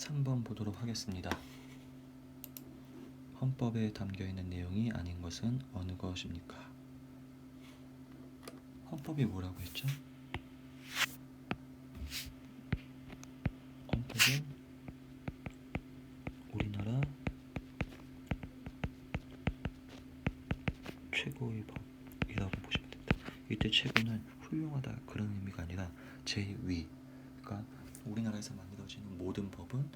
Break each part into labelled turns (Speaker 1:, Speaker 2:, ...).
Speaker 1: 3번 보도록 하겠습니다. 헌법에 담겨 있는 내용이 아닌 것은 어느 것입니까? 헌법이 뭐라고 했죠? 헌법은 우리나라 최고의 법이라고 보시면 됩니다. 이때 최고는 훌륭하다 그런 의미가 아니라 제위. 우리나라에서 만들어지는 모든 법은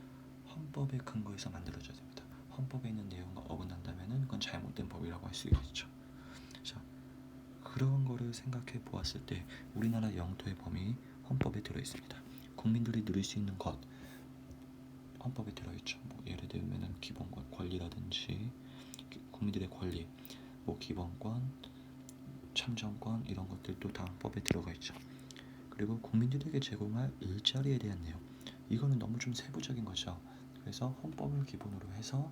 Speaker 1: 헌법의 근거에서 만들어져야 됩니다. 헌법에 있는 내용과 어긋난다면은 그건 잘못된 법이라고 할 수 있겠죠. 자, 그런 거를 생각해 보았을 때 우리나라 영토의 범위 헌법에 들어 있습니다. 국민들이 누릴 수 있는 것 헌법에 들어 있죠. 뭐 예를 들면은 기본권 권리라든지 기- 국민들의 권리, 뭐 기본권, 참정권 이런 것들도 다 헌법에 들어가 있죠. 그리고 국민들에게 제공할 일자리에 대한 내용 이거는 너무 좀 세부적인 거죠. 그래서 헌법을 기본으로 해서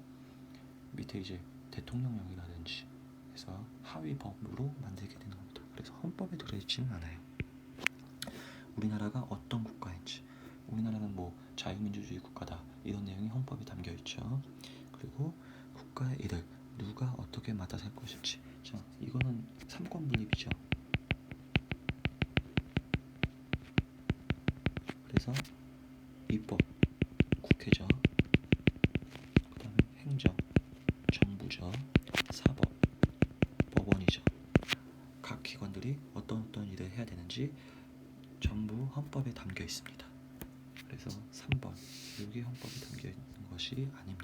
Speaker 1: 밑에 이제 대통령령이라든지 해서 하위 법으로 만들게 되는 겁니다. 그래서 헌법에 들어있지는 않아요. 우리나라가 어떤 국가인지 우리나라는 뭐 자유민주주의 국가다 이런 내용이 헌법에 담겨 있죠. 그리고 국가의 일을 누가 어떻게 맡아서 할 것인지 자 이거는 삼권 분립이죠. 그래서 입법 국회죠. 그다음에 행정 정부죠. 사법 법원이죠. 각 기관들이 어떤 어떤 일을 해야 되는지 전부 헌법에 담겨 있습니다. 그래서 3번 이게 헌법에 담겨 있는 것이 아닙니다.